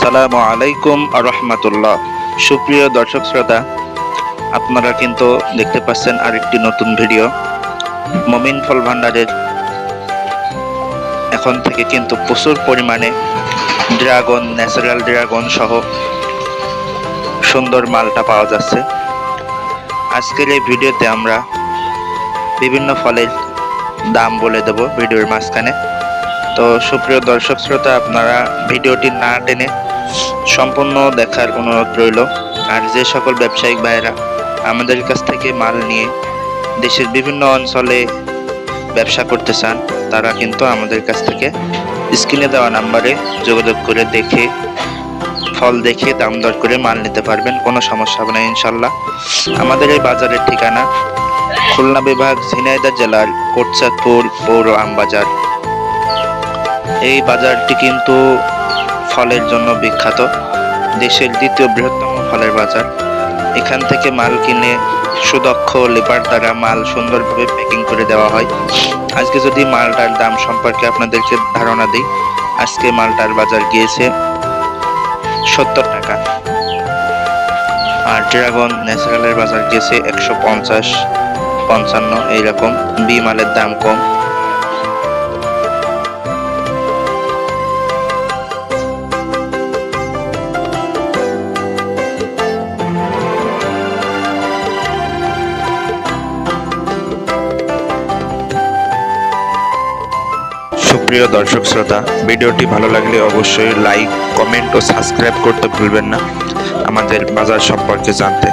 আসসালামু আলাইকুম আর রহমতুল্লাহ। সুপ্রিয় দর্শক শ্রোতা, আপনারা কিন্তু দেখতে পাচ্ছেন আরেকটি নতুন ভিডিও, মমিন ফল ভান্ডারের এখন থেকে কিন্তু প্রচুর পরিমাণে ড্রাগন, ন্যাচারাল ড্রাগন সহ সুন্দর মালটা পাওয়া যাচ্ছে। আজকের এই ভিডিওতে আমরা বিভিন্ন ফলের দাম বলে দেব ভিডিওর মাঝখানে। তো সুপ্রিয় দর্শক শ্রোতা, আপনারা ভিডিওটি না টেনে সম্পূর্ণ দেখার অনুরোধ রইল। আর যে সকল ব্যবসায়িক ভাইয়েরা আমাদের কাছ থেকে মাল নিয়ে দেশের বিভিন্ন অঞ্চলে ব্যবসা করতে চান, তারা কিন্তু আমাদের কাছ থেকে স্ক্রিনে দেওয়া নাম্বারে যোগাযোগ করে দেখে, ফল দেখে দাম দর করে মাল নিতে পারবেন, কোনো সমস্যা হবে না ইনশাল্লাহ আমাদের এই বাজারের ঠিকানা খুলনা বিভাগ, ঝিনাইদহ জেলার কোটচাঁদপুর পৌর আমবাজার। এই বাজারটি কিন্তু ফলের জন্য বিখ্যাত। দেশের দ্বিতীয় বৃহত্তম ফলের বাজার। এখান থেকে মাল কিনে সুদক্ষ লেবার দ্বারা মাল সুন্দরভাবে প্যাকিং করে দেওয়া হয়। আজকে যদি মালটার দাম সম্পর্কে আপনাদেরকে ধারণা দিই, আজকে মালটার বাজার গিয়েছে সত্তর টাকা। আর ড্রাগন ন্যাচারালের বাজার গিয়েছে একশো পঞ্চাশ, পঞ্চান্ন, এইরকম। বি মালের দাম কম। সুপ্রিয় দর্শক শ্রোতা, ভিডিওটি ভালো লাগলে অবশ্যই লাইক কমেন্ট ও সাবস্ক্রাইব করতে ভুলবেন না। আমাদের বাজার সম্পর্কে জানতে।